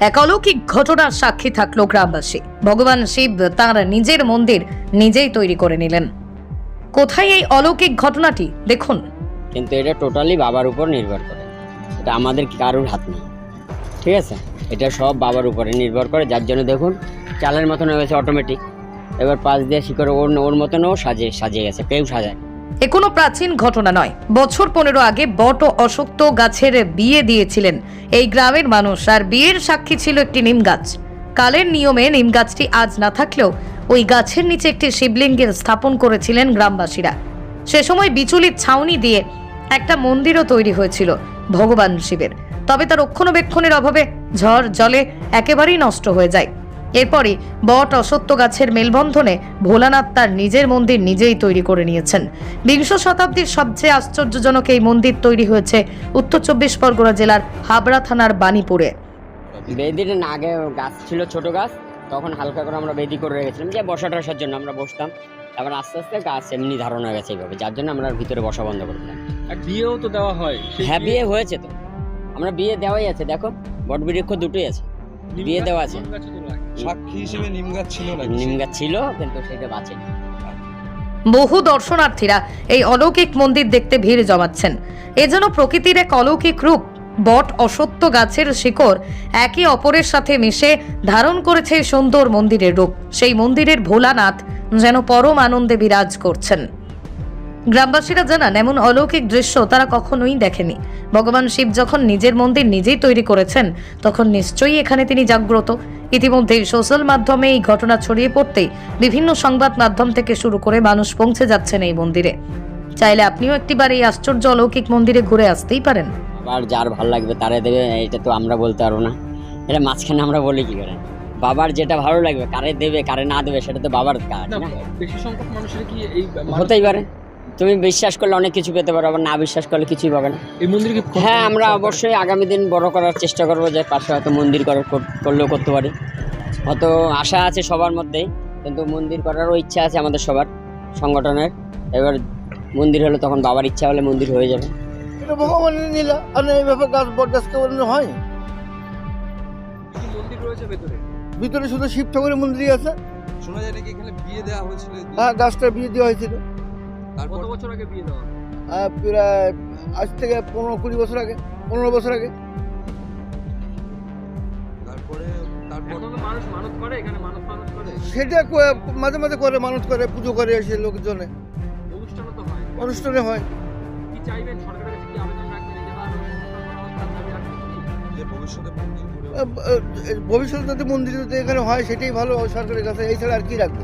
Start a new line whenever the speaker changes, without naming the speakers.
এক অলৌকিক ঘটনার সাক্ষী থাকল গ্রামবাসী। ভগবান শিব তাঁর নিজের মন্দির নিজেই তৈরি করে নিলেন। কোথায় এই অলৌকিক ঘটনাটি? দেখুন।
কিন্তু এটা টোটালি বাবার উপর নির্ভর করে। এটা আমাদের কারোর হাত নেই? ঠিক আছে? এটা সব বাবার উপরে নির্ভর করে। যার জন্য দেখুন, চালের মতন হয়ে গেছে অটোমেটিক এবার পাশ দিয়ে শিকড় ওর ওর মতনও সাজে সাজিয়ে গেছে। কেউ সাজায়
এ কোনো প্রাচীন ঘটনা নয়। বছর পনেরো আগে বট অশক্ত গাছের বিয়ে দিয়েছিলেন এই গ্রামের মানুষ, আর বিয়ের সাক্ষী ছিল একটি নিম গাছ। কালের নিয়মে নিম গাছটি আজ না থাকলেও ওই গাছের নিচে একটি শিবলিঙ্গের স্থাপন করেছিলেন গ্রামবাসীরা। সে সময় বিচুলির ছাউনি দিয়ে একটা মন্দিরও তৈরি হয়েছিল ভগবান শিবের। তবে তার রক্ষণাবেক্ষণের অভাবে ঝড় জলে একেবারেই নষ্ট হয়ে যায়। এরপরই বট অসত্য গাছের মেলবন্ধনে ভোলানাথ তার নিজের মন্দির নিজেই তৈরি করে নিয়েছেন। বিংশ শতাব্দীর সবচেয়ে আশ্চর্যজনক এই মন্দির তৈরি হয়েছে উত্তর চব্বিশ পরগনা জেলার হাবড়া থানার বাণীপুরে।
বেদিটা না আগে গাছ ছিল ছোট গাছ। তখন হালকা করে আমরা বেদি করে রেখেছিলাম যে বসা টসার জন্য আমরা বসতাম। তারপর আস্তে আস্তে গাছ এমনি ধারণ হয়ে গেছে এইভাবে যার জন্য আমরা আর ভিতরে বসা বন্ধ করে দিলাম।
আর বিয়েও তো দেওয়া হয়।
হ্যাঁ বিয়ে হয়েছে তো। আমরা বিয়ে দেওয়াই আছে দেখো। বট বৃক্ষ দুটোই আছে। বিয়ে দেওয়া আছে।
সাক্ষী হিসেবে নিম গাছ ছিল না
নিম গাছ ছিল কিন্তু সেটা বাঁচেনি
বহু দর্শনার্থীরা এই অলৌকিক মন্দির দেখতে ভিড় জমাচ্ছেন। এ যেন প্রকৃতির এক অলৌকিক রূপ বট অসত্য গাছের শিকড় একে অপরের সাথে মিশে ধারণ করেছে সুন্দর মন্দিরের রূপ। সেই মন্দিরের ভোলানাথ যেন পরম আনন্দে বিরাজ করছেন। গ্রামবাসীরা জানান এমন অলৌকিক দৃশ্য তারা কখনোই দেখেনি। ভগবান শিব যখন নিজের মন্দির নিজেই তৈরি করেছেন তখন নিশ্চয়ই এখানে তিনি জাগ্রত। ইতিমধ্যে সোশ্যাল মাধ্যমে এই ঘটনা ছড়িয়ে পড়তেই বিভিন্ন সংবাদ মাধ্যম থেকে শুরু করে মানুষ পৌঁছে যাচ্ছেন এই মন্দিরে। চাইলে আপনিও একটিবার এই আশ্চর্য অলৌকিক মন্দিরে ঘুরে আসতেই পারেন।
আবার যার ভালো লাগবে তারা দেবে এটা তো আমরা বলতে পারব না। এটা মাঝখানে আমরা বলি কি করে? বাবার যেটা ভালো লাগবে কারে দেবে কারে না দেবে সেটা তো বাবার কাজ
না
না?
বেশি সংখ্যক মানুষের কি এই
হতেই পারে। তুমি বিশ্বাস করলে অনেক কিছু পেতে পারো আবার না বিশ্বাস করলে কিছুই পাবে না।
এই মন্দির কি
হ্যাঁ আমরা অবশ্যই আগামী দিন বড় করার চেষ্টা করব যে পাশে হয়তো মন্দির করার করলেও করতে পারি। হয়তো আশা আছে সবার মধ্যেই কিন্তু মন্দির করারও ইচ্ছা আছে আমাদের সবার সংগঠনের। এবার মন্দির হলে তখন বাবার ইচ্ছা হলে মন্দির হয়ে যাবে।
এটা ভগবানের নীলা আর এইভাবে গাছ বট হয়।
মন্দির রয়েছে ভেতরে?
ভিতরে শুধু শিব ঠাকুরের মন্দিরই আছে।
শোনা যায় নাকি এখানে বিয়ে দেওয়া হয়েছিল?
হ্যাঁ গাছটা বিয়ে দেওয়া হয়েছিল।
কত বছর আগে বিয়ে দেওয়া?
প্রায় আজ থেকে পনেরো কুড়ি বছর আগে পনেরো বছর আগে।
তারপরে তারপর?
মানুষ মানত করে এখানে মানত মানত করে।
সেটা মাঝে মাঝে করে মানুষ করে পুজো করে এসে লোকজনে।
অনুষ্ঠানও তো হয়।
অনুষ্ঠানে হয়।
কি চাইবেন? সরকারের কাছে কি আবেদন রাখবেন? যে
ভবিষ্যতে যদি মন্দির যদি এখানে হয় সেটাই ভালো। সরকারের কাছে এই ছাড়া আর কি রাখব?